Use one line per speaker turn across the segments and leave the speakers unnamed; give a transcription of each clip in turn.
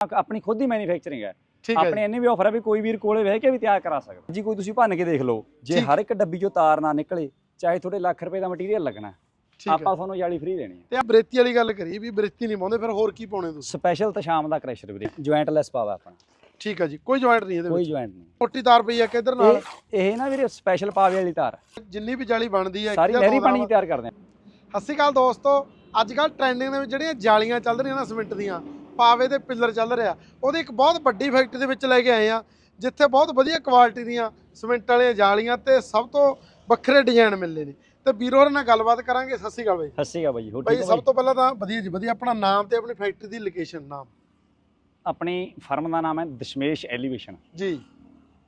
ਆਪਣੀ ਖੁਦ ਦੀ ਮੈਨੂਫੈਕਚਰਿੰਗ ਹੈ। ਆਪਣੇ ਇੰਨੀ ਵੀ ਆਫਰ ਹੈ ਵੀ ਕੋਈ ਵੀਰ ਕੋਲੇ ਬਹਿ ਕੇ ਵੀ ਤਿਆਰ ਕਰਾ ਸਕਦਾ। ਜੀ ਕੋਈ ਤੁਸੀਂ ਭੰਨ ਕੇ ਦੇਖ ਲਓ। ਜੇ। ਹਰ ਇੱਕ ਡੱਬੀ ਚੋਂ ਤਾਰ ਨਾ ਨਿਕਲੇ ਚਾਹੇ ਤੁਹਾਡੇ ਲੱਖ ਰੁਪਏ ਦਾ ਮਟੀਰੀਅਲ ਲੱਗਣਾ ਆਪਾਂ ਤੁਹਾਨੂੰ ਜਾਲੀ ਫ੍ਰੀ ਦੇਣੀ ਹੈ।
ਤੇ ਆ ਬਰੇਤੀ ਵਾਲੀ ਗੱਲ ਕਰੀ ਵੀ ਬਰੇਤੀ ਨਹੀਂ ਪਾਉਂਦੇ ਫਿਰ ਹੋਰ ਕੀ ਪਾਉਣੇ ਤੁਸੀਂ?
ਸਪੈਸ਼ਲ ਤਾਂ ਸ਼ਾਮ ਦਾ ਕ੍ਰੈਸ਼ਰ ਵੀਰੇ ਜੁਆਇੰਟਲੈਸ ਪਾਵਾ ਆਪਣਾ।
ਠੀਕ ਹੈ ਜੀ ਕੋਈ ਜੁਆਇੰਟ ਨਹੀਂ ਇਹਦੇ
ਕੋਈ
ਵਿੱਚ।
ਜੁਆਇੰਟ ਨਹੀਂ।
ਮੋਟੀ ਤਾਰ ਪਈ ਆ ਕਿੱਧਰ ਨਾਲ?
ਇਹ ਇਹ ਨਾ ਵੀਰੇ ਸਪੈਸ਼ਲ ਪਾਵੇ ਵਾਲੀ ਤਾਰ।
ਜਿੰਨੀ ਵੀ ਜਾਲੀ ਬਣਦੀ ਹੈ
ਸਾਰੀ ਲਹਿਰੀ ਪਾਣੀ ਤਿਆਰ ਕਰਦੇ ਆ
ਸਤਿ ਸ਼੍ਰੀ ਅਕਾਲ ਦੋਸਤੋ ਅੱਜ ਕੱਲ ਟ੍ਰੈਂਡਿੰਗ ਦੇ ਵਿੱਚ ਜਿਹੜੀਆਂ ਜਾਲੀਆਂ ਚੱਲ ਰਹੀਆਂ ਨਾ ਸਿਮੈਂਟ ਦੀਆਂ ਪਾਵੇ ਦੇ ਪਿੱਲਰ ਚੱਲ ਰਿਹਾ। ਉਹਦੀ ਇੱਕ ਬਹੁਤ ਵੱਡੀ ਫੈਕਟਰੀ ਦੇ ਵਿੱਚ ਲੈ ਕੇ ਆਏ ਆ ਜਿੱਥੇ ਬਹੁਤ ਵਧੀਆ ਕੁਆਲਿਟੀ ਦੀਆਂ ਸਿਮੈਂਟ ਵਾਲੀਆਂ ਜਾਲੀਆਂ ਤੇ ਸਭ ਤੋਂ ਵੱਖਰੇ ਡਿਜ਼ਾਈਨ ਮਿਲਦੇ ਨੇ। ਤੇ ਵੀਰੋ ਹੋਰਾਂ ਨਾਲ ਗੱਲਬਾਤ ਕਰਾਂਗੇ। ਸਤਿ ਸ਼੍ਰੀ ਅਕਾਲ ਬਾਈ।
ਹੱਸੇਗਾ ਬਾਈ ਹੋ
ਬਾਈ
ਠੀਕ ਹੈ
ਸਭ
ਬਾਈ?
ਤੋਂ ਪਹਿਲਾਂ ਤਾਂ ਵਧੀਆ ਜੀ ਵਧੀਆ ਆਪਣਾ ਨਾਮ ਤੇ ਆਪਣੀ ਫੈਕਟਰੀ ਦੀ ਲੋਕੇਸ਼ਨ ਨਾਮ।
ਆਪਣੀ ਫਰਮ ਦਾ ਨਾਮ ਹੈ ਦਸ਼ਮੇਸ਼ ਐਲੀਵੇਸ਼ਨ
ਜੀ।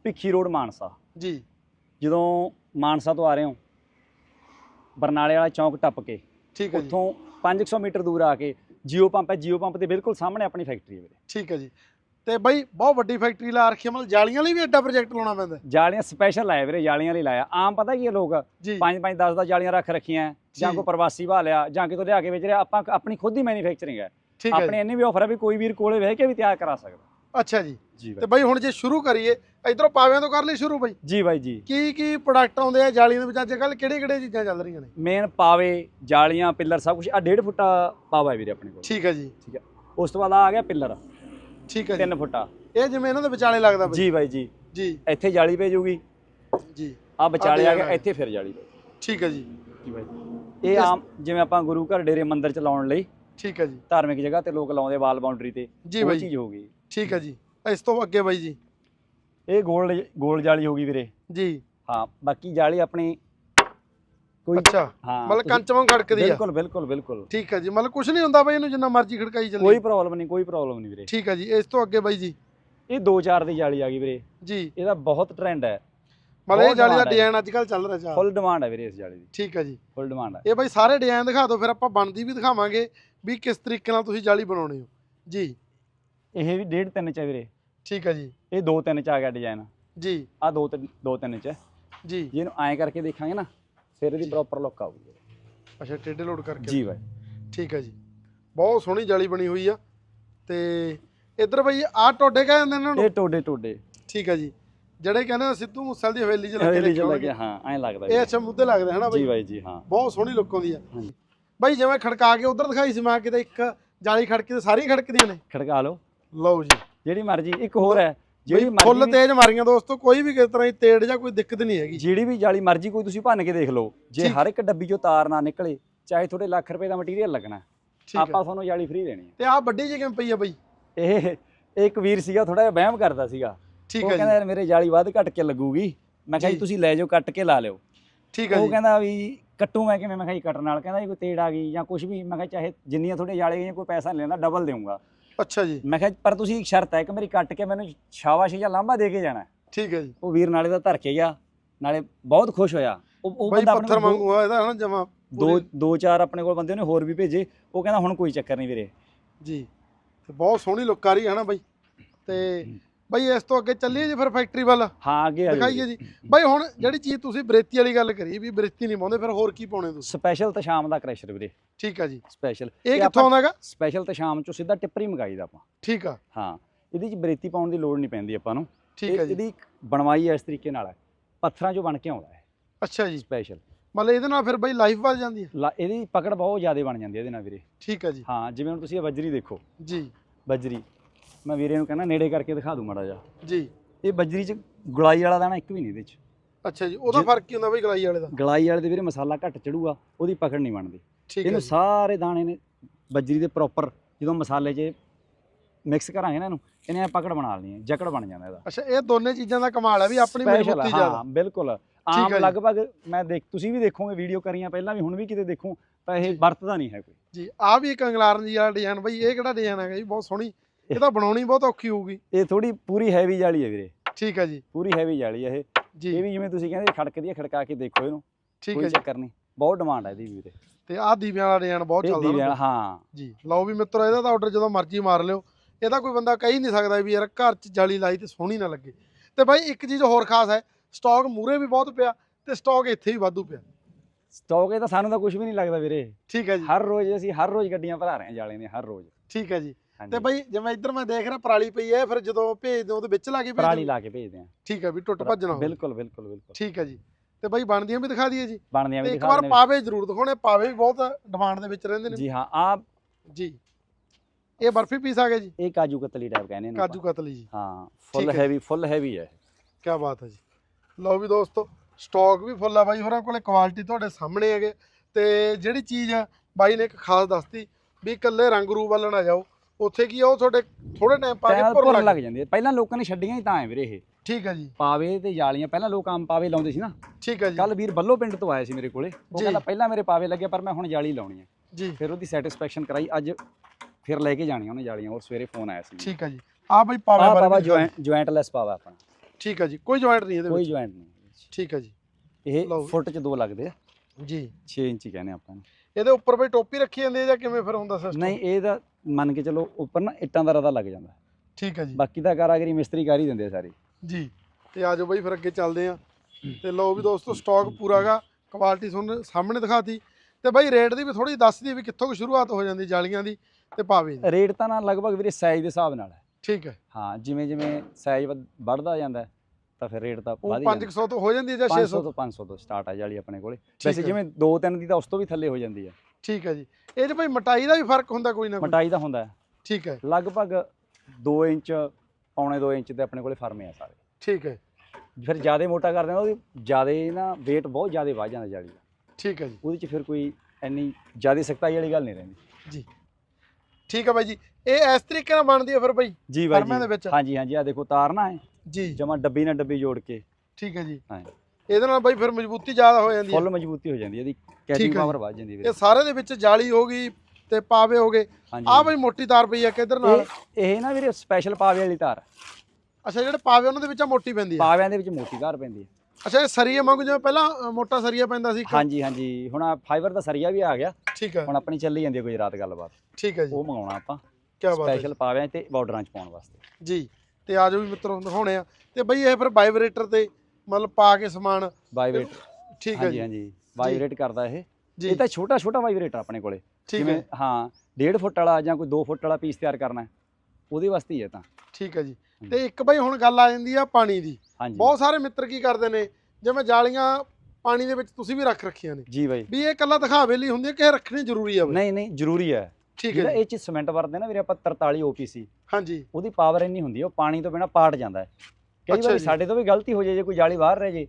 ਭਿੱਖੀ ਰੋਡ ਮਾਨਸਾ।
ਜੀ।
ਜਦੋਂ ਮਾਨਸਾ ਤੋਂ ਆ ਰਹੇ ਹੋ ਬਰਨਾਲੇ ਵਾਲਾ ਚੌਂਕ ਟੱਪ ਕੇ
ਠੀਕ ਹੈ ਜੀ।
ਉੱਥੋਂ 500 ਮੀਟਰ ਦੂਰ ਆ ਕੇ ਜੀਓ ਪੰਪ ਹੈ ਜੀਓ ਪੰਪ ਦੇ ਬਿਲਕੁਲ ਸਾਹਮਣੇ ਆਪਣੀ ਫੈਕਟਰੀ ਹੈ ਵੀਰੇ।
ਠੀਕ ਹੈ ਜੀ। ਤੇ ਬਾਈ ਬਹੁਤ ਵੱਡੀ ਫੈਕਟਰੀ ਲਾ ਰੱਖੀ ਮਤਲਬ ਜਾਲੀਆਂ ਲਈ ਵੀ ਐਡਾ ਪ੍ਰੋਜੈਕਟ ਲਾਉਣਾ ਪੈਂਦਾ
ਜਾਲੀਆਂ ਸਪੈਸ਼ਲ ਲਾਇਆ ਵੀਰੇ ਜਾਲੀਆਂ ਲਈ ਲਾਇਆ। ਆਮ ਪਤਾ ਕੀ ਹੈ ਲੋਕ?
ਜੀ।
5 5 10 10 ਜਾਲੀਆਂ ਰੱਖ ਰੱਖੀਆਂ ਜਾਂ। ਕੋਈ ਪ੍ਰਵਾਸੀ ਭਾ ਲਿਆ ਜਾਂ ਕਿਤੋਂ ਲਿਆ ਕੇ ਵੇਚ ਰਿਹਾ ਆਪਾਂ ਆਪਣੀ ਖੁਦ ਦੀ ਮੈਨੂਫੈਕਚਰਿੰਗ ਹੈ। ਆਪਣੀ ਇੰਨੀ ਵੀ ਆਫਰ ਹੈ ਵੀ ਕੋਈ ਵੀਰ ਕੋਲੇ ਬਹਿ ਕੇ ਵੀ ਤਿਆਰ ਕਰਾ ਸਕਦਾ।
ਅੱਛਾ ਜੀ।
ਜੀ
ਤੇ ਬਾਈ। ਹੁਣ ਜੇ ਸ਼ੁਰੂ ਕਰੀਏ ਇਧਰੋਂ ਪਾਵਿਆਂ ਤੋਂ ਕਰ ਲਈ ਸ਼ੁਰੂ ਬਾਈ?
ਜੀ ਬਾਈ ਜੀ।
ਕੀ ਕੀ ਪ੍ਰੋਡਕਟ ਆਉਂਦੇ ਆ ਜਾਲੀਆਂ ਦੇ ਵਿੱਚ ਅੱਜ ਕੱਲ ਕਿਹੜੇ ਕਿਹੜੇ ਚੀਜ਼ਾਂ ਚੱਲ ਰਹੀਆਂ ਨੇ?
ਮੇਨ ਪਾਵੇ ਜਾਲੀਆਂ ਪਿੱਲਰ ਸਭ ਕੁਝ ਆ 1.5 ਫੁੱਟਾ ਪਾਵਾ ਹੈ ਵੀਰੇ ਆਪਣੇ ਕੋਲ।
ਠੀਕ ਹੈ ਜੀ।
ਠੀਕ ਹੈ। ਉਸ ਤੋਂ ਬਾਅਦ ਆ ਗਿਆ ਪਿੱਲਰ।
ਠੀਕ ਹੈ ਜੀ।
3 ਫੁੱਟਾ।
ਇਹ ਜਿਵੇਂ ਇਹਨਾਂ ਦੇ ਵਿਚਾਲੇ ਲੱਗਦਾ ਬਾਈ।
ਜੀ ਬਾਈ ਜੀ।
ਜੀ।
ਇੱਥੇ ਜਾਲੀ ਪੈ ਜਾਊਗੀ
ਜੀ।
ਆ ਵਿਚਾਲੇ ਆ ਗਿਆ ਇੱਥੇ ਫਿਰ ਜਾਲੀ। ਪੈ
ਠੀਕ ਹੈ ਜੀ।
ਜੀ ਬਾਈ ਇਹ ਆਮ ਜਿਵੇਂ ਆਪਾਂ ਗੁਰੂ ਘਰ ਡੇਰੇ ਮੰਦਿਰ ਚ ਲਾਉਣ ਲਈ
ਠੀਕ ਹੈ ਜੀ।
ਧਾਰਮਿਕ ਜਗ੍ਹਾ ਤੇ ਲੋਕ ਲਾਉਂਦੇ ਵਾਲ ਬਾਉਂਡਰੀ ਤੇ।
ਜੀ
ਉਹ
ਬਾਈ।
ਚੀਜ਼ ਹੋ ਗਈ।
ਠੀਕ ਹੈ ਜੀ। ਇਸ ਤੋਂ ਅੱਗੇ ਬਾਈ ਜੀ।
ਇਹ ਗੋਲ ਗੋਲ ਜਾਲੀ ਹੋ ਗਈ ਵੀਰੇ।
ਜੀ।
ਹਾਂ ਬਾਕੀ ਜਾਲੀ ਆਪਣੀ ਕੋਈ
ਅੱਛਾ। ਮਤਲਬ ਕੰਚ ਵਾਂਗ ਖੜਕਦੀ ਆ।
ਬਿਲਕੁਲ ਬਿਲਕੁਲ ਬਿਲਕੁਲ।
ਠੀਕ ਹੈ ਜੀ। ਮਤਲਬ ਕੁਝ ਨਹੀਂ ਹੁੰਦਾ ਬਾਈ ਇਹਨੂੰ ਜਿੰਨਾ ਮਰਜ਼ੀ ਖੜਕਾਈ ਚੱਲੀ
ਕੋਈ ਪ੍ਰੋਬਲਮ ਨਹੀਂ ਕੋਈ ਪ੍ਰੋਬਲਮ ਨਹੀਂ ਵੀਰੇ।
ਠੀਕ ਹੈ ਜੀ। ਇਸ ਤੋਂ ਅੱਗੇ ਬਾਈ ਜੀ।
ਇਹ 2-4 ਦੀ ਜਾਲੀ ਆ ਗਈ ਵੀਰੇ।
ਜੀ।
ਇਹਦਾ ਬਹੁਤ ਟ੍ਰੈਂਡ ਹੈ।
ਮਤਲਬ ਇਹ ਜਾਲੀ ਦਾ। ਡਿਜ਼ਾਈਨ ਅੱਜ ਕੱਲ ਚੱਲ ਰਿਹਾ ਚਾਹ
ਫੁੱਲ ਡਿਮਾਂਡ ਹੈ ਵੀਰੇ ਇਸ ਜਾਲੀ ਦੀ।
ਠੀਕ ਹੈ ਜੀ।
ਫੁੱਲ ਡਿਮਾਂਡ ਹੈ।
ਇਹ ਬਾਈ ਸਾਰੇ ਡਿਜ਼ਾਈਨ ਦਿਖਾ ਦਿਓ ਫਿਰ ਆਪਾਂ ਬਣਦੀ ਵੀ ਦਿਖਾਵਾਂਗੇ ਵੀ ਕਿਸ ਤਰੀਕੇ ਨਾਲ ਤੁਸੀਂ ਜਾਲੀ ਬਣਾਉਣੀ ਹੋ। ਜੀ।
ਇਹ ਵੀ 1.5 3 ਚ ਹੈ ਵੀਰੇ।
ਠੀਕ ਹੈ ਜੀ।
ਇਹ 2 3 ਚ ਆ ਗਿਆ ਡਿਜ਼ਾਈਨ
ਜੀ।
ਆ 2 3 2 3 ਚ।
ਜੀ।
ਜੇ ਇਹਨੂੰ ਐਂ ਕਰਕੇ ਦੇਖਾਂਗੇ ਨਾ ਫਿਰ ਇਹਦੀ ਪ੍ਰੋਪਰ ਲੁੱਕ ਆਊਗੀ।
ਅੱਛਾ ਟੇਡੇ ਲੋਡ ਕਰਕੇ।
ਜੀ ਬਾਈ।
ਠੀਕ ਹੈ ਜੀ। ਬਹੁਤ ਸੋਹਣੀ ਜਾਲੀ ਬਣੀ ਹੋਈ ਆ। ਤੇ ਇੱਧਰ ਬਈ ਆਹ ਟੋਡੇ ਕਹ ਜਾਂਦੇ ਇਹਨਾਂ। ਨੂੰ
ਇਹ ਟੋਡੇ ਟੋਡੇ।
ਠੀਕ ਹੈ ਜੀ। ਜਿਹੜੇ ਕਹਿੰਦੇ ਆ ਸਿੱਧੂ ਮੂਸੇਵਾਲੇ ਦੀ ਹਵੇਲੀ 'ਚ ਲੱਗੇ ਹੋਣਗੇ।
ਹਾਂ ਐਂ ਲੱਗਦਾ
ਇਹ। ਅੱਛਾ ਮੁੱਦੇ ਲੱਗਦੇ ਹਨਾ
ਜੀ
ਬਈ
ਬਾਈ ਜੀ ਹਾਂ।
ਬਹੁਤ ਸੋਹਣੀ ਲੁੱਕ ਆਉਂਦੀ ਆ। ਬਈ ਜਿਵੇਂ ਖੜਕਾ ਕੇ ਉਧਰ ਦਿਖਾਈ ਸੀ ਮੈਂ ਕਿਤੇ ਇੱਕ ਜਾਲੀ ਖੜਕੀ ਤੇ ਸਾਰੀਆਂ ਖੜਕਦੀਆਂ ਨੇ।
ਖੜਕਾ ਲਓ।
ਲਓ ਜੀ।
ਜਿਹੜੀ ਮਰਜ਼ੀ ਇੱਕ ਹੋਰ ਹੈ ਜਿਹੜੀ
ਜਿਹੜੀ ਫੁੱਲ
ਮਰਜ਼ੀ
ਤੇਜ਼ ਮਾਰੀਆਂ ਦੋਸਤੋ ਕੋਈ ਵੀ ਕਿਸੇ ਤਰ੍ਹਾਂ ਦੀ ਤੇੜ ਜਾਂ ਕੋਈ ਦਿੱਕਤ ਨਹੀਂ ਹੈਗੀ।
ਜਿਹੜੀ ਵੀ ਜਾਲੀ ਮਰਜ਼ੀ ਕੋਈ ਤੁਸੀਂ ਭੰਨ ਕੇ ਦੇਖ ਲਓ। ਜੇ। ਹਰ ਇੱਕ ਡੱਬੀ ਚੋਂ ਤਾਰ ਨਾ ਨਿਕਲੇ ਚਾਹੇ ਤੁਹਾਡੇ ਲੱਖ ਰੁਪਏ ਦਾ ਮਟੀਰੀਅਲ ਲੱਗਣਾ ਆਪਾਂ ਤੁਹਾਨੂੰ ਜਾਲੀ ਫ੍ਰੀ ਦੇਣੀ ਹੈ।
ਤੇ ਆਹ ਵੱਡੀ ਜੀ ਕਿਵੇਂ ਪਈ ਆ ਬਈ?
ਇਹ ਇੱਕ ਵੀਰ ਸੀਗਾ ਥੋੜਾ ਜਿਹਾ ਵਹਿਮ ਕਰਦਾ ਸੀਗਾ।
ਠੀਕ
ਉਹ
ਹੈ
ਕਹਿੰਦਾ
ਜੀ।
ਯਾਰ ਮੇਰੇ ਜਾਲੀ ਵੱਧ ਘੱਟ ਕੇ ਲੱਗੂਗੀ। ਮੈਂ ਕਿਹਾ ਜੀ। ਤੁਸੀਂ ਲੈ ਜਾਓ ਕੱਟ ਕੇ ਲਾ ਲਿਓ।
ਠੀਕ ਹੈ
ਉਹ ਕਹਿੰਦਾ ਵੀ ਕੱਟੂ ਮੈਂ ਕਿਵੇਂ? ਮੈਂ ਕਿਹਾ ਜੀ ਕੱਟਣ ਨਾਲ। ਕਹਿੰਦਾ ਜੀ ਕੋਈ ਤੇੜ ਆ ਗਈ ਜਾਂ ਕੁਝ ਵੀ। ਮੈਂ ਕਿਹਾ ਚਾਹੇ ਜਿੰਨੀਆਂ ਤੁਹਾਡੇ ਜਾਲੇ ਗਈਆਂ ਕੋਈ ਪੈਸਾ ਨਹੀਂ ਲੈਂਦਾ ਡਬਲ ਦੇਊਂਗਾ।
ਅੱਛਾ ਜੀ।
ਮੈਂ ਕਿਹਾ ਪਰ ਤੁਸੀਂ ਇੱਕ ਸ਼ਰਤ ਹੈ ਕਿ ਮੇਰੀ ਕੱਟ ਕੇ ਮੈਨੂੰ ਸ਼ਾਬਾਸ਼ ਜਾਂ ਲਾਂਭਾ ਦੇ ਕੇ ਜਾਣਾ।
ਠੀਕ ਹੈ ਜੀ।
ਉਹ ਵੀਰ ਨਾਲੇ ਦਾ ਧਰ ਕੇ ਗਿਆ ਨਾਲੇ ਬਹੁਤ ਖੁਸ਼ ਹੋਇਆ। ਉਹ ਬੰਦਾ
ਪੱਥਰ
ਕੋਲ ਦੋ-
ਵਾਂਗੂ ਆ ਇਹਦਾ ਹਨਾ ਜਮਾ
ਦੋ ਦੋ ਚਾਰ ਆਪਣੇ ਕੋਲ ਬੰਦੇ ਨੇ ਹੋਰ ਵੀ ਭੇਜੇ ਉਹ ਕਹਿੰਦਾ ਹੁਣ ਕੋਈ ਚੱਕਰ ਨਹੀਂ ਵੀਰੇ।
ਜੀ। ਤੇ ਬਹੁਤ ਸੋਹਣੀ ਲੁੱਕ ਆ ਰਹੀ ਹੈ ਨਾ ਬਈ। ਤੇ ਬਈ ਇਸ ਤੋਂ ਅੱਗੇ ਚੱਲੀਏ ਜੀ ਫਿਰ ਫੈਕਟਰੀ ਵੱਲ?
ਹਾਂ ਅੱਗੇ ਆ
ਦਿਖਾਈਏ ਜੀ। ਬਈ ਹੁਣ ਜਿਹੜੀ ਚੀਜ਼ ਤੁਸੀਂ ਬਰੇਤੀ ਵਾਲੀ ਗੱਲ ਕਰੀ ਵੀ ਬਰੇਤੀ ਨਹੀਂ ਪਾਉਂਦੇ ਫਿਰ ਹੋਰ ਕੀ ਪਾਉਣੇ ਤੁਸੀਂ?
ਸਪੈਸ਼ਲ ਤਾਂ ਸ਼ਾਮ ਦਾ ਕ੍ਰੈਸ਼ਰ ਵੀਰੇ।
ਠੀਕ ਆ ਜੀ।
ਸਪੈਸ਼ਲ
ਇਹ ਕਿੱਥੋਂ ਆਉਂਦਾ ਹੈਗਾ?
ਸਪੈਸ਼ਲ ਤਾਂ ਸ਼ਾਮ ਚੋਂ ਸਿੱਧਾ ਟਿੱਪਰੀ ਮੰਗਾਈ ਦਾ ਆਪਾਂ।
ਠੀਕ ਆ।
ਹਾਂ ਇਹਦੇ ਚ ਬਰੇਤੀ ਪਾਉਣ ਦੀ ਲੋੜ ਨਹੀਂ ਪੈਂਦੀ ਆਪਾਂ ਨੂੰ।
ਠੀਕ ਆ ਜੀ।
ਇਹਦੀ ਬਣਵਾਈ ਹੈ ਇਸ ਤਰੀਕੇ ਨਾਲ। ਹੈ ਪੱਥਰਾਂ ਚੋਂ ਬਣ ਕੇ ਆਉਂਦਾ ਹੈ
ਅੱਛਾ ਜੀ।
ਸਪੈਸ਼ਲ
ਮਤਲਬ ਇਹਦੇ ਨਾਲ ਫਿਰ ਬਈ ਲਾਈਫ ਵੱਧ ਜਾਂਦੀ ਹੈ
ਇਹਦੀ ਪਕੜ ਬਹੁਤ ਜ਼ਿਆਦਾ ਬਣ ਜਾਂਦੀ ਹੈ ਇਹਦੇ ਨਾਲ ਵੀਰੇ।
ਠੀਕ ਆ ਜੀ।
ਹਾਂ ਜਿਵੇਂ ਹੁਣ ਤੁਸੀਂ ਇਹ ਬਜਰੀ ਦੇਖੋ।
ਜੀ।
ਬਜਰੀ। ਮੈਂ ਵੀਰੇ ਨੂੰ ਕਹਿੰਦਾ ਨੇੜੇ ਕਰਕੇ ਦਿਖਾ ਦੂੰ ਮਾੜਾ ਜਿਹਾ।
ਜੀ।
ਇਹ ਬਜਰੀ ਚ ਗੁਲਾਈ ਵਾਲਾ ਦਾਣਾ ਇੱਕ ਵੀ ਨਹੀਂ ਇਹਦੇ ਚ।
ਅੱਛਾ ਜੀ ਉਹਦਾ
ਜੀ-
ਫ਼ਰਕ ਕੀ ਹੁੰਦਾ ਬਈ ਗਲਾਈ ਵਾਲੇ ਦਾ?
ਗਲਾਈ ਵਾਲੇ ਦੇ ਵੀਰੇ ਮਸਾਲਾ ਘੱਟ ਚੜੂਗਾ ਉਹਦੀ ਪਕੜ ਨਹੀਂ ਬਣਦੀ।
ਠੀਕ
ਇਹਨੂੰ
ਜੀ।
ਸਾਰੇ ਦਾਣੇ ਨੇ ਬਜਰੀ ਦੇ ਪ੍ਰੋਪਰ ਜਦੋਂ ਮਸਾਲੇ 'ਚ ਮਿਕਸ ਕਰਾਂਗੇ ਨਾ ਇਹਨੂੰ ਇਹਨੇ ਐਂ ਪਕੜ ਬਣਾ ਲੈਣੀ ਹੈ ਜਕੜ ਬਣ ਜਾਂਦਾ ਇਹਦਾ।
ਅੱਛਾ ਇਹ ਦੋਨੇ ਚੀਜ਼ਾਂ ਦਾ ਕਮਾਲ ਹੈ ਵੀ ਆਪਣੀ
Special
ਮਜ਼ਬੂਤੀ
ਆ,
ਜ਼ਿਆਦਾ।
ਹਾਂ ਬਿਲਕੁਲ। ਆਮ
ਜੀ।
ਲਗਭਗ ਮੈਂ ਦੇਖ ਤੁਸੀਂ ਵੀ ਦੇਖੋਗੇ ਵੀਡੀਓ ਕਰੀਆਂ ਪਹਿਲਾਂ ਵੀ ਹੁਣ ਵੀ ਕਿਤੇ ਦੇਖੋ ਤਾਂ ਇਹ ਵਰਤਦਾ ਨਹੀਂ ਹੈ ਕੋਈ।
ਜੀ ਆ ਵੀ ਇੱਕ ਅੰਗਲਾਰਨ ਜੀ ਵਾਲਾ ਡਿਜ਼ਾਈਨ ਬਈ ਇਹ ਕਿਹੜਾ ਡਿਜ਼ਾਈਨ ਹੈਗਾ ਜੀ ਬਹੁਤ ਸੋਹਣੀ। ਇਹ ਤਾਂ ਬਣਾਉਣੀ ਬਹੁਤ ਔਖੀ ਹੋਊਗੀ।
ਇਹ ਥੋੜੀ ਪੂਰੀ ਹੈਵੀ ਜਾਲੀ ਹੈ ਵੀਰੇ।
ਠੀਕ ਆ ਜੀ।
ਪੂਰੀ ਹੈਵੀ ਜਾਲੀ ਹੈ ਇਹ।
ਜੀ।
ਇਹ ਵੀ ਜਿਵੇਂ ਤੁਸੀਂ ਕਹਿੰਦੇ ਖੜਕਦੀ ਹੈ ਖੜਕਾ ਕੇ ਦੇਖੋ ਇਹਨੂੰ।
ਠੀਕ ਹੈ ਜੀ।
ਚੱਕਰ ਨਹੀਂ। ਬਹੁਤ ਡਿਮਾਂਡ ਹੈ ਇਹਦੀ ਵੀਰੇ।
ਤੇ ਆਹ ਦੀਵਿਆਂ ਵਾਲਾ ਡਿਜ਼ਾਈਨ ਬਹੁਤ ਚੱਲਦਾ
ਦੀਵਿਆਂ ਵਾਲਾ, ਹਾਂ।
ਜੀ। ਲਓ ਵੀ ਮਿੱਤਰੋ ਇਹਦਾ ਤਾਂ ਆਰਡਰ ਜਦੋਂ ਮਰਜ਼ੀ ਮਾਰ ਲਿਓ। ਇਹਦਾ ਕੋਈ ਬੰਦਾ ਕਹਿ ਹੀ ਨਹੀਂ ਸਕਦਾ ਵੀ ਯਾਰ ਘਰ 'ਚ ਜਾਲੀ ਲਾਈ ਤੇ ਸੋਹਣੀ ਨਾ ਲੱਗੇ। ਤੇ ਬਾਈ ਇੱਕ ਚੀਜ਼ ਹੋਰ ਖਾਸ ਹੈ ਸਟਾਕ ਮੂਰੇ ਵੀ ਬਹੁਤ ਪਿਆ ਤੇ ਸਟਾਕ ਇੱਥੇ ਵੀ ਵਾਧੂ ਪਿਆ।
ਸਟਾਕ ਇਹ ਤਾਂ ਸਾਨੂੰ ਤਾਂ ਕੁਝ ਵੀ ਨਹੀਂ ਲੱਗਦਾ ਵੀਰੇ।
ਠੀਕ ਹੈ ਜੀ।
ਹਰ ਰੋਜ਼ ਅਸੀਂ ਹਰ ਰੋਜ਼ ਗੱਡੀਆਂ ਭਰਾ ਰਹੇ ਹਾਂ ਜਾਲੇ ਨੇ ਹਰ ਰੋਜ਼।
ਠੀਕ ਹੈ ਜੀ। ਤੇ ਬਾਈ ਜਿਵੇਂ ਇੱਧਰ ਮੈਂ ਦੇਖ ਰਿਹਾ ਪਰਾਲੀ ਪਈ ਹੈ ਫਿਰ ਜਦੋਂ ਭੇਜਦੇ ਉਹਦੇ ਵਿੱਚ ਲਾ ਕੇ ਭੇਜਦੇ
ਪਰਾਲੀ? ਲਾ ਕੇ ਭੇਜਦੇ ਆ
ਠੀਕ ਹੈ ਵੀ ਟੁੱਟ ਭੱਜ ਨਾ
ਬਿਲਕੁਲ ਬਿਲਕੁਲ ਬਿਲਕੁਲ।
ਠੀਕ ਹੈ ਜੀ। ਤੇ ਬਾਈ ਬਣਦੀਆਂ ਵੀ ਦਿਖਾ ਦਈਏ ਜੀ।
ਬਣਦੀਆਂ ਵੀ
ਇੱਕ
ਦਿਖਾ
ਵਾਰ
ਦਿੰਦੇ
ਪਾਵੇ ਜ਼ਰੂਰ ਦਿਖਾਉਣੇ ਪਾਵੇ ਵੀ ਬਹੁਤ ਡਿਮਾਂਡ ਦੇ ਵਿੱਚ ਰਹਿੰਦੇ
ਨੇ। ਜੀ ਹਾਂ ਆ
ਜੀ। ਇਹ ਬਰਫੀ ਪੀਸ ਆ ਗਿਆ ਜੀ।
ਇਹ ਕਾਜੂ ਕਤਲੀ ਟਾਈਪ ਕਹਿੰਦੇ ਨੇ
ਕਾਜੂ ਕਤਲੀ ਜੀ।
ਹਾਂ ਫੁੱਲ। ਹੈਵੀ ਫੁੱਲ ਹੈਵੀ ਹੈ
ਕੀ ਬਾਤ ਹੈ ਜੀ। ਲਓ ਵੀ ਦੋਸਤੋ ਸਟਾਕ ਵੀ ਫੁੱਲ ਆ ਬਾਈ ਹੋਰਾਂ ਕੋਲੇ ਕੁਆਲਿਟੀ ਤੁਹਾਡੇ ਸਾਹਮਣੇ ਹੈਗੇ। ਤੇ ਜਿਹੜੀ ਚੀਜ਼ ਆ ਬਾਈ ਨੇ ਇੱਕ ਖਾਸ ਦੱਸਤੀ ਵੀ ਇਕੱਲੇ ਰੰਗ ਰੂਪ ਵੱਲ ਨਾ ਜਾਓ। ਉੱਥੇ ਕੀ ਆ ਉਹ ਤੁਹਾਡੇ ਥੋੜੇ ਟਾਈਮ ਪਾ ਕੇ ਭੁਰ
ਭੁਰਨ
ਲੱਗ
ਜਾਂਦੀ ਹੈ। ਪਹਿਲਾਂ ਲੋਕਾਂ ਨੇ ਛੱਡੀਆਂ ਹੀ ਤਾਂ ਹੈ ਵੀਰੇ ਇਹ।
ਠੀਕ ਹੈ ਜੀ।
ਪਾਵੇ ਤੇ ਜਾਲੀਆਂ ਪਹਿਲਾਂ ਲੋਕ ਆਮ ਪਾਵੇ ਲਾਉਂਦੇ ਸੀ ਨਾ।
ਠੀਕ ਹੈ ਜੀ।
ਕੱਲ ਵੀਰ ਬੱਲੋ ਪਿੰਡ ਤੋਂ ਆਇਆ ਸੀ ਮੇਰੇ ਕੋਲੇ। ਉਹ। ਕਹਿੰਦਾ ਪਹਿਲਾਂ ਮੇਰੇ ਪਾਵੇ ਲੱਗੇ ਪਰ ਮੈਂ ਹੁਣ ਜਾਲੀ ਲਾਉਣੀ ਹੈ।
ਜੀ।
ਫਿਰ ਉਹਦੀ ਸੈਟੀਸਫੈਕਸ਼ਨ ਕਰਾਈ। ਅੱਜ ਫਿਰ ਲੈ ਕੇ ਜਾਣੀਆਂ ਉਹਨੇ ਜਾਲੀਆਂ। ਔਰ ਸਵੇਰੇ ਫੋਨ ਆਇਆ ਸੀ
ਠੀਕ ਹੈ ਜੀ। ਆ ਬਾਈ ਪਾਵੇ ਬਾਰੇ
ਪਾਵਾ ਜੁਆਇੰਟਲੈਸ ਪਾਵਾ ਆਪਣਾ।
ਠੀਕ ਹੈ ਜੀ। ਕੋਈ ਜੁਆਇੰਟ ਨਹੀਂ ਇਹਦੇ
ਕੋਈ
ਵਿੱਚ।
ਜੁਆਇੰਟ ਨਹੀਂ
ਠੀਕ ਹੈ ਜੀ।
ਇਹ। ਫੁੱਟ ਚ ਦੋ ਲੱਗਦੇ ਆ।
ਜੀ।
6 ਇੰਚ ਹੀ ਕਹਿੰਦੇ ਆਪਾਂ ਨੂੰ
ਇਹਦੇ ਉੱਪਰ ਬਈ ਟੋਪੀ ਰੱਖੀ ਜਾਂਦੀ ਹੈ ਜਾਂ ਕਿਵੇਂ ਫਿਰ ਹੁੰਦਾ ਸਿਸਟਮ
ਨਹੀਂ ਇਹਦਾ ਮੰਨ ਕੇ ਚਲੋ ਉੱਪਰ ਨਾ ਇੱਟਾਂ ਦਾ ਰਦਾ ਲੱਗ ਜਾਂਦਾ
ਠੀਕ ਹੈ ਜੀ।
ਬਾਕੀ ਤਾਂ ਕਾਰਾਗਰੀ ਮਿਸਤਰੀ ਕਰ ਹੀ ਦਿੰਦੇ ਆ ਸਾਰੀ।
ਜੀ ਤੇ ਆਜੋ ਬਾਈ ਫਿਰ ਅੱਗੇ ਚੱਲਦੇ ਆ ਤੇ ਲਓ ਵੀ ਦੋਸਤੋ ਸਟਾਕ ਪੂਰਾਗਾ ਕੁਆਲਿਟੀ ਤੁਹਾਨੂੰ ਸਾਹਮਣੇ ਦਿਖਾਤੀ। ਤੇ ਬਾਈ ਰੇਟ ਦੀ ਵੀ ਥੋੜੀ ਦੱਸ ਦੀ ਵੀ ਕਿੱਥੋਂ ਕੁ ਸ਼ੁਰੂਆਤ ਹੋ ਜਾਂਦੀ ਜਾਲੀਆਂ ਦੀ ਤੇ ਪਾਵੇ ਦੀ।
ਰੇਟ ਤਾਂ ਨਾ ਲਗਭਗ ਵੀਰੇ ਸਾਈਜ਼ ਦੇ ਹਿਸਾਬ ਨਾਲ ਹੈ।
ਠੀਕ ਹੈ।
ਹਾਂ ਜਿਵੇਂ ਜਿਵੇਂ ਸਾਈਜ਼ ਵੱਧਦਾ ਜਾਂਦਾ ਹੈ, ਤਾਂ ਫਿਰ ਰੇਟ ਤਾਂ
ਉਹ
ਵਧ ਹੀ ਜਾਂਦਾ।
500 ਤੋਂ ਹੋ ਜਾਂਦੀ ਹੈ ਜਾਂ
500
600
ਤੋਂ? 500 ਤੋਂ ਸਟਾਰਟ ਆ ਜਾਲੀ ਆਪਣੇ ਕੋਲੇ। ਵੈਸੇ। ਜਿਵੇਂ 2-3 ਦੀ ਤਾਂ ਉਸ ਤੋਂ ਵੀ ਥੱਲੇ ਹੋ ਜਾਂਦੀ ਹੈ
ਠੀਕ ਹੈ ਜੀ। ਇਹ 'ਚ ਬਾਈ ਮਟਾਈ ਦਾ ਵੀ ਫ਼ਰਕ ਹੁੰਦਾ ਕੋਈ ਨਾ ਕੋਈ?
ਮਟਾਈ ਦਾ ਹੁੰਦਾ।
ਠੀਕ ਹੈ।
ਲਗਭਗ 2 ਇੰਚ ਪੌਣੇ 2 ਇੰਚ ਦੇ ਆਪਣੇ ਕੋਲੇ ਫਰਮੇ ਆ ਸਾਰੇ।
ਠੀਕ ਹੈ।
ਫਿਰ ਜ਼ਿਆਦਾ ਮੋਟਾ ਕਰਦੇ ਆ ਉਹਦੀ ਜ਼ਿਆਦਾ ਨਾ weight ਬਹੁਤ ਜ਼ਿਆਦਾ ਵੱਧ ਜਾਂਦਾ ਜਾਲੀ ਦਾ।
ਠੀਕ ਹੈ ਜੀ।
ਉਹਦੇ ਚ ਫਿਰ ਕੋਈ ਇੰਨੀ ਜ਼ਿਆਦਾ ਸਖਤਾਈ ਵਾਲੀ ਗੱਲ ਨਹੀਂ ਰਹਿੰਦੀ।
ਜੀ। ਠੀਕ ਹੈ ਬਾਈ ਜੀ। ਇਹ ਇਸ ਤਰੀਕੇ ਨਾਲ ਬਣਦੀ ਹੈ ਫਿਰ ਬਾਈ
ਜੀ ਬਾਈ
ਦੇ ਵਿੱਚ?
ਹਾਂਜੀ ਹਾਂਜੀ ਆ ਦੇਖੋ ਤਾਰ ਨਾ ਹੈ
ਜੀ।
ਜਮਾ ਡੱਬੀ ਨਾਲ ਡੱਬੀ ਜੋੜ ਕੇ।
ਠੀਕ ਹੈ ਜੀ।
ਹਾਂ
ਇਹਦੇ ਨਾਲ ਬਾਈ ਫਿਰ ਮਜ਼ਬੂਤੀ ਜ਼ਿਆਦਾ ਹੋ ਜਾਂਦੀ ਹੈ
ਫੁੱਲ ਮਜ਼ਬੂਤੀ ਹੋ ਜਾਂਦੀ ਹੈ ਇਹਦੀ ਕੈਚਿੰਗ
ਹੈ।
ਪਾਵਰ ਵੱਧ ਜਾਂਦੀ ਹੈ
ਇਹ ਸਾਰੇ ਦੇ ਵਿੱਚ ਜਾਲੀ ਹੋ ਗਈ ਤੇ ਪਾਵੇ ਹੋ ਗਏ। ਆ ਬਈ ਮੋਟੀ ਤਾਰ ਪਈ ਆ ਕਿੱਧਰ ਨਾਲ।
ਇਹ ਨਾ ਵੀਰੇ ਸਪੈਸ਼ਲ ਪਾਵੇ ਵਾਲੀ ਤਾਰ।
ਅੱਛਾ ਜਿਹੜੇ ਪਾਵੇ ਉਹਨਾਂ ਦੇ ਵਿੱਚ ਮੋਟੀ ਪੈਂਦੀ ਆ।
ਪਾਵਿਆਂ ਦੇ ਵਿੱਚ ਮੋਟੀ ਤਾਰ ਪੈਂਦੀ ਹੈ
ਅੱਛਾ ਇਹ ਸਰੀਏ ਵਾਂਗੂ ਜਿਵੇਂ ਪਹਿਲਾਂ ਅ, ਮੋਟਾ ਸਰੀਆ ਪੈਂਦਾ ਸੀ ਇੱਕ।
ਹਾਂਜੀ ਹਾਂਜੀ। ਹੁਣ ਆ ਫਾਈਬਰ ਦਾ ਸਰੀਆ ਵੀ ਆ ਗਿਆ।
ਠੀਕ ਹੈ
ਹੁਣ ਆਪਣੀ ਚੱਲੀ ਜਾਂਦੀ ਹੈ ਗੁਜਰਾਤ ਗੱਲਬਾਤ।
ਠੀਕ ਹੈ ਜੀ।
ਉਹ ਮੰਗਾਉਣਾ ਆਪਾਂ।
ਕੀ ਬਾਤ ਹੈ
ਸਪੈਸ਼ਲ ਪਾਵਿਆਂ ਤੇ ਬਾਰਡਰਾਂ 'ਚ ਪਾਉਣ ਵਾਸਤੇ।
ਜੀ। ਤੇ ਆਜੋ ਵੀ ਮਿੱਤਰੋ ਦਿਖਾਉਣੇ ਆ। ਤੇ ਬਈ ਇਹ ਫਿਰ ਵਾਈਬ੍ਰੇਟਰ ਤੇ ਮਤਲਬ ਪਾ ਕੇ ਸਮਾਨ।
ਵਾਈਬ੍ਰੇਟ
ਠੀਕ ਹੈ
ਹਾਂਜੀ
ਜੀ।
ਹਾਂਜੀ। ਵਾਈਬ੍ਰੇਟ ਕਰਦਾ ਇਹ।
ਜੀ।
ਇਹ ਤਾਂ ਛੋਟਾ ਛੋਟਾ ਵਾਈਬ੍ਰੇਟਰ ਆਪਣੇ ਕੋਲੇ।
ਠੀਕ
ਜਿਵੇਂ
ਹੈ
ਹਾਂ 1.5 ਫੁੱਟ ਵਾਲਾ ਜਾਂ ਕੋਈ 2 ਫੁੱਟ ਵਾਲਾ ਪੀਸ ਤਿਆਰ ਕਰਨਾ ਹੈ। ਉਹਦੇ ਵਾਸਤੇ ਹੀ ਹੈ ਤਾਂ।
ਠੀਕ ਹੈ ਜੀ। ਤੇ ਇੱਕ ਬਈ ਹੁਣ ਗੱਲ ਆ ਜਾਂਦੀ ਆ ਪਾਣੀ ਦੀ। ਬਹੁਤ ਸਾਰੇ ਮਿੱਤਰ ਕੀ ਕਰਦੇ ਨੇ ਜਿਵੇਂ ਜਾਲੀਆਂ ਪਾਣੀ ਦੇ ਵਿੱਚ ਤੁਸੀਂ ਵੀ ਰੱਖ ਰੱਖੀਆਂ ਨੇ।
ਜੀ ਬਾਈ।
ਵੀ ਇਹ ਇਕੱਲਾ ਦਿਖਾਵੇ ਲਈ ਹੁੰਦੀ ਹੈ ਕਿ ਇਹ ਰੱਖਣੀ ਜ਼ਰੂਰੀ ਆ ਬਈ?
ਨਹੀਂ ਨਹੀਂ ਜ਼ਰੂਰੀ ਹੈ
ਠੀਕ ਹੈ
ਇਹ ਚ ਸੀਮੈਂਟ ਵਰਤਦੇ ਨਾ ਵੀਰੇ ਆਪਾਂ 43 ਓਪੀਸੀ
ਹਾਂਜੀ।
ਉਹਦੀ ਪਾਵਰ ਇੰਨੀ ਹੁੰਦੀ ਹੈ ਉਹ ਪਾਣੀ ਤੋਂ ਬਿਨਾ ਪਾਟ ਜਾਂਦਾ ਹੈ। ਕਈ ਵਾਰੀ। ਸਾਡੇ ਤੋਂ ਵੀ ਗਲਤੀ ਹੋ ਜਾਏ ਜੇ ਕੋਈ ਜਾਲੀ ਬਾਹਰ ਰਹਿ ਜੇ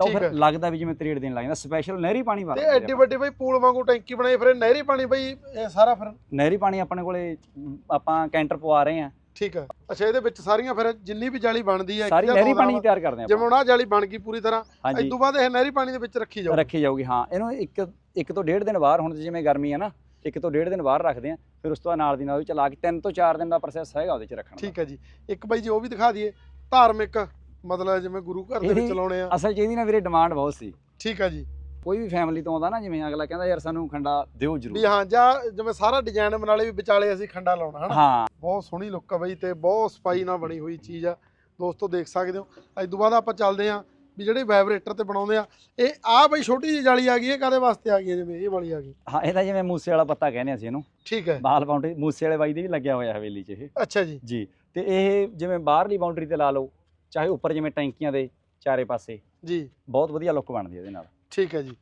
ਤਾਂ ਫਿਰ। ਲੱਗਦਾ ਵੀ ਜਿਵੇਂ ਤਰੇੜ ਦੇਣ ਲੱਗ ਜਾਂਦਾ। ਸਪੈਸ਼ਲ ਨਹਿਰੀ ਪਾਣੀ
ਤੇ
ਵਰਤਦੇ
ਐਡੀ
ਆਪਾਂ।
ਵੱਡੀ ਬਈ ਪੂਲ ਵਾਂਗੂ ਟੈਂਕੀ ਬਣਾਈ ਫਿਰ ਨਹਿਰੀ ਪਾਣੀ ਬਈ ਇਹ ਸਾਰਾ ਫਿਰ
ਨਹਿਰੀ ਪਾਣੀ ਆਪਣੇ ਕੋਲੇ ਆਪਾਂ ਕੈਂਟਰ ਪਵਾ ਰਹੇ ਹਾਂ
ਠੀਕ ਹੈ। ਅੱਛਾ ਇਹਦੇ ਵਿੱਚ ਸਾਰੀਆਂ ਫਿਰ ਜਿੰਨੀ ਵੀ ਜਾਲੀ ਬਣਦੀ ਹੈ
ਸਾਰੀ ਨਹਿਰੀ ਪਾਣੀ ਤਿਆਰ ਕਰਦੇ ਹਾਂ
ਜਿਵੇਂ ਹੁਣ ਆਹ ਜਾਲੀ ਬਣ ਗਈ ਪੂਰੀ ਤਰ੍ਹਾਂ ਇਸ ਤੋਂ ਬਾਅਦ ਇਹ ਨਹਿਰੀ ਪਾਣੀ ਦੇ ਵਿੱਚ ਰੱਖੀ ਜਾਊ
ਰੱਖੀ ਜਾਊਗੀ ਹਾਂ। ਇਹਨੂੰ ਇੱਕ ਇੱਕ ਤੋਂ ਡੇਢ ਦਿਨ ਬਾਹਰ ਹੁਣ ਜਿਵੇਂ ਗਰਮੀ ਹੈ ਨਾ ਇੱਕ ਤੋਂ ਡੇਢ ਦਿਨ ਬਾਹਰ ਰੱਖਦੇ ਆ ਫਿਰ ਉਸ ਤੋਂ ਬਾਅਦ ਨਾਲ ਦੀ ਨਾਲ ਉਹ ਚਲਾ ਕੇ ਤਿੰਨ ਤੋਂ ਚਾਰ ਦਿਨ ਦਾ ਪ੍ਰੋਸੈਸ ਹੈਗਾ ਉਹਦੇ ਚ ਰੱਖਣ
ਠੀਕ ਹੈ ਜੀ। ਇੱਕ ਬਾਈ ਜੀ ਉਹ ਵੀ ਦਿਖਾ ਦਈਏ। ਧਾਰਮਿਕ ਮਤਲਬ ਜਿਵੇਂ ਗੁਰੂ ਘਰ ਦੇ ਵਿੱਚ ਲਾਉਣੇ ਆ।
ਅਸਲ ਚ ਇਹਦੀ ਨਾ ਵੀਰੇ ਡਿਮਾਂਡ ਬਹੁਤ ਸੀ।
ਠੀਕ ਹੈ ਜੀ।
ਕੋਈ ਵੀ ਫੈਮਿਲੀ ਤੋਂ ਆਉਂਦਾ ਨਾ ਜਿਵੇਂ ਅਗਲਾ ਕਹਿੰਦਾ ਯਾਰ ਸਾਨੂੰ ਖੰਡਾ ਦਿਓ ਜ਼ਰੂਰ।
ਵੀ ਹਾਂ ਜਾਂ ਜਿਵੇਂ ਸਾਰਾ ਡਿਜ਼ਾਈਨ ਬਣਾ ਲਏ ਵੀ ਵਿਚਾਲੇ ਅਸੀਂ ਖੰਡਾ ਲਾਉਣਾ ਹਨਾ?
ਹਾਂ।
ਬਹੁਤ ਸੋਹਣੀ ਲੁੱਕ ਆ ਬਈ ਤੇ ਬਹੁਤ ਸਫ਼ਾਈ ਨਾਲ ਬਣੀ ਹੋਈ ਚੀਜ਼ ਆ। ਦੋਸਤੋ ਦੇਖ ਸਕਦੇ ਹੋ। ਅੱਜ ਤੋਂ ਬਾਅਦ ਆਪਾਂ ਚੱਲਦੇ ਆ ਵੀ ਜਿਹੜੇ ਵਾਈਬ੍ਰੇਟਰ ਤੇ ਬਣਾਉਂਦੇ ਆ ਇਹ ਆ ਬਈ ਛੋਟੀ ਜਿਹੀ ਜਾਲੀ ਆ ਗਈ ਇਹ ਕਾਦੇ ਵਾਸਤੇ ਆ ਗਈ ਹੈ ਜਿਵੇਂ ਇਹ ਵਾਲੀ ਆ ਗਈ।
ਹਾਂ ਇਹਦਾ ਜਿਵੇਂ ਮੂਸੇ ਵਾਲਾ ਪੱਤਾ ਕਹਿੰਦੇ ਅਸੀਂ ਇਹਨੂੰ।
ਠੀਕ ਹੈ।
ਬਾਹਰ ਬਾਉਂਡਰੀ ਮੂਸੇ ਵਾਲੇ ਬਾਈ ਦੇ ਵੀ ਲੱਗਿਆ ਹੋਇਆ ਹਵੇਲੀ 'ਚ ਇਹ।
ਅੱਛਾ ਜੀ।
ਜੀ ਤੇ ਇਹ ਜਿਵੇਂ ਬਾਹਰਲੀ ਬਾਉਂਡਰੀ ਤੇ ਲਾ ਲਓ ਚਾਹੇ ਉੱਪਰ ਜਿਵੇਂ ਟੈਂਕੀਆਂ ਦੇ ਚਾਰੇ ਪਾਸੇ।
ਜੀ।
ਬਹੁਤ ਵਧੀਆ ਲੁੱਕ ਬਣਦੀ ਹੈ ਇਹਦੇ ਨਾਲ।
ਠੀਕ ਹੈ ਜੀ।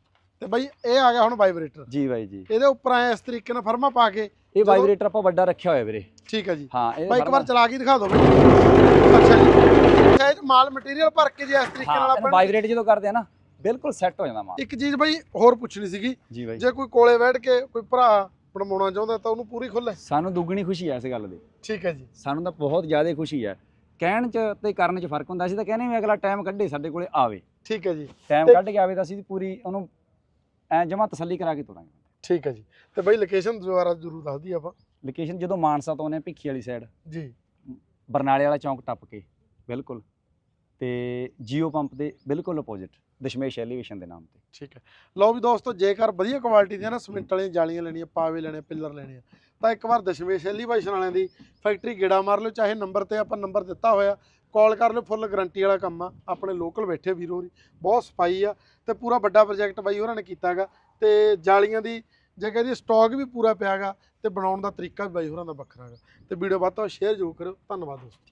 ਤੇ ਬਈ ਇਹ ਆ ਗਿਆ ਹੁਣ ਵਾਈਬ੍ਰੇਟਰ
ਜੀ ਬਾਈ ਜੀ।
ਇਹਦੇ ਉੱਪਰ ਆਏ ਇਸ ਤਰੀਕੇ ਨਾਲ ਫਰਮਾ ਪਾ ਕੇ
ਇਹ ਵਾਈਬ੍ਰੇਟਰ ਆਪਾਂ ਵੱਡਾ ਰੱਖਿਆ ਹੋਇਆ ਵੀਰੇ।
ਠੀਕ ਹੈ ਜੀ।
ਹਾਂ
ਬਾਈ ਇੱਕ ਵਾਰ ਚਲਾ ਕੇ ਦਿਖਾ ਦਿਓ ਬਈ। ਅੱਛਾ ਜੀ। 'ਚ ਮਾਲ ਮਟੀਰੀਅਲ ਭਰ ਕੇ ਜੇ ਇਸ ਤਰੀਕੇ ਨਾਲ ਆਪਾਂ
ਵਾਈਬ੍ਰੇਟ ਜਦੋਂ ਕਰਦੇ ਆ ਨਾ ਬਿਲਕੁਲ ਸੈੱਟ ਹੋ ਜਾਂਦਾ ਮਾਲ।
ਇੱਕ ਚੀਜ਼ ਬਈ ਹੋਰ ਪੁੱਛਣੀ ਸੀਗੀ।
ਜੀ
ਕੋਈ ਕੋਲੇ ਬੈਠ ਕੇ ਕੋਈ ਭਰਾ ਬਣਵਾਉਣਾ ਚਾਹੁੰਦਾ ਤਾਂ ਉਹਨੂੰ ਪੂਰੀ ਖੁੱਲੇ
ਸਾਨੂੰ ਦੁੱਗਣੀ ਖੁਸ਼ੀ ਹੈ ਇਸ ਗੱਲ ਦੀ।
ਠੀਕ ਹੈ ਜੀ।
ਸਾਨੂੰ ਤਾਂ ਬਹੁਤ ਜ਼ਿਆਦਾ ਖੁਸ਼ੀ ਹੈ ਕਹਿਣ 'ਚ ਤੇ ਕਰਨ 'ਚ ਫ਼ਰਕ ਹੁੰਦਾ ਅਸੀਂ ਤਾਂ ਕਹਿੰਦੇ ਵੀ ਅਗਲਾ ਟਾਈਮ ਕੱਢੇ ਸਾਡੇ ਕੋਲੇ ਆਵੇ।
ਠੀਕ ਹੈ ਜੀ।
ਟਾਈਮ ਕੱਢ ਕੇ ਆਵੇ ਤਾਂ ਅਸੀਂ ਪੂਰੀ ਉਹਨੂੰ ਐ ਜਮਾ ਤਸੱਲੀ ਕਰਾ ਕੇ ਤੋਰਾਂਗੇ।
ਠੀਕ ਹੈ ਜੀ। ਤੇ ਬਈ ਲੋਕੇਸ਼ਨ ਦੁਬਾਰਾ ਜ਼ਰੂਰ ਦੱਸ ਦਈਏ ਆਪਾਂ।
ਲੋਕੇਸ਼ਨ ਜਦੋਂ ਮਾਨਸਾ ਤੋਂ ਆਉਂਦੇ ਹਾਂ ਭਿੱਖੀ ਵਾਲੀ ਸਾਈਡ
ਜੀ।
ਬਰਨਾਲੇ ਵਾਲਾ ਚੌਂਕ ਟੱਪ ਕੇ। ਬਿਲਕੁਲ। ਤੇ ਜੀਓ ਪੰਪ ਦੇ ਬਿਲਕੁਲ ਆਪੋਜ਼ਿਟ ਦਸ਼ਮੇਸ਼ ਐਲੀਵੇਸ਼ਨ ਦੇ ਨਾਮ ਤੇ।
ਠੀਕ ਹੈ। ਲਓ ਵੀ ਦੋਸਤੋ, ਜੇਕਰ ਵਧੀਆ ਕੁਆਲਿਟੀ ਦੀਆਂ ਨਾ ਸਿਮੈਂਟ ਵਾਲੀਆਂ ਜਾਲੀਆਂ ਲੈਣੀਆਂ, ਪਾਵੇ ਲੈਣੇ ਪਿੱਲਰ ਲੈਣੇ ਆ, ਤਾਂ ਇੱਕ ਵਾਰ ਦਸ਼ਮੇਸ਼ ਐਲੀਵੇਸ਼ਨ ਵਾਲਿਆਂ ਦੀ ਫੈਕਟਰੀ ਗੇੜਾ ਮਾਰ ਲਓ, ਚਾਹੇ ਨੰਬਰ ਤੇ ਆਪਾਂ ਨੰਬਰ ਦਿੱਤਾ ਹੋਇਆ ਕਾਲ ਕਰ ਲਓ ਫੁੱਲ ਗਰੰਟੀ ਵਾਲਾ ਕੰਮ ਆ, ਆਪਣੇ ਲੋਕਲ ਬੈਠੇ ਵੀਰੋ ਹੋਰੀ, ਬਹੁਤ ਸਫ਼ਾਈ ਆ, ਤੇ ਪੂਰਾ ਵੱਡਾ ਪ੍ਰੋਜੈਕਟ ਬਾਈ ਹੋਰਾਂ ਨੇ ਕੀਤਾਗਾ ਤੇ ਜਾਲੀਆਂ ਦੀ ਜਗ੍ਹਾ ਦੀ ਸਟਾਕ ਵੀ ਪੂਰਾ ਪਿਆਗਾ ਤੇ ਬਣਾਉਣ ਦਾ ਤਰੀਕਾ ਵੀ ਬਾਈ ਹੋਰਾਂ ਦਾ ਵੱਖਰਾ ਹੈਗਾ, ਤੇ ਵੀਡੀਓ ਵੱਧ ਤੋਂ ਵੱਧ ਸ਼ੇਅਰ ਜ਼ਰੂਰ ਕਰਿਓ, ਧੰਨਵਾਦ ਦੋਸਤੋ।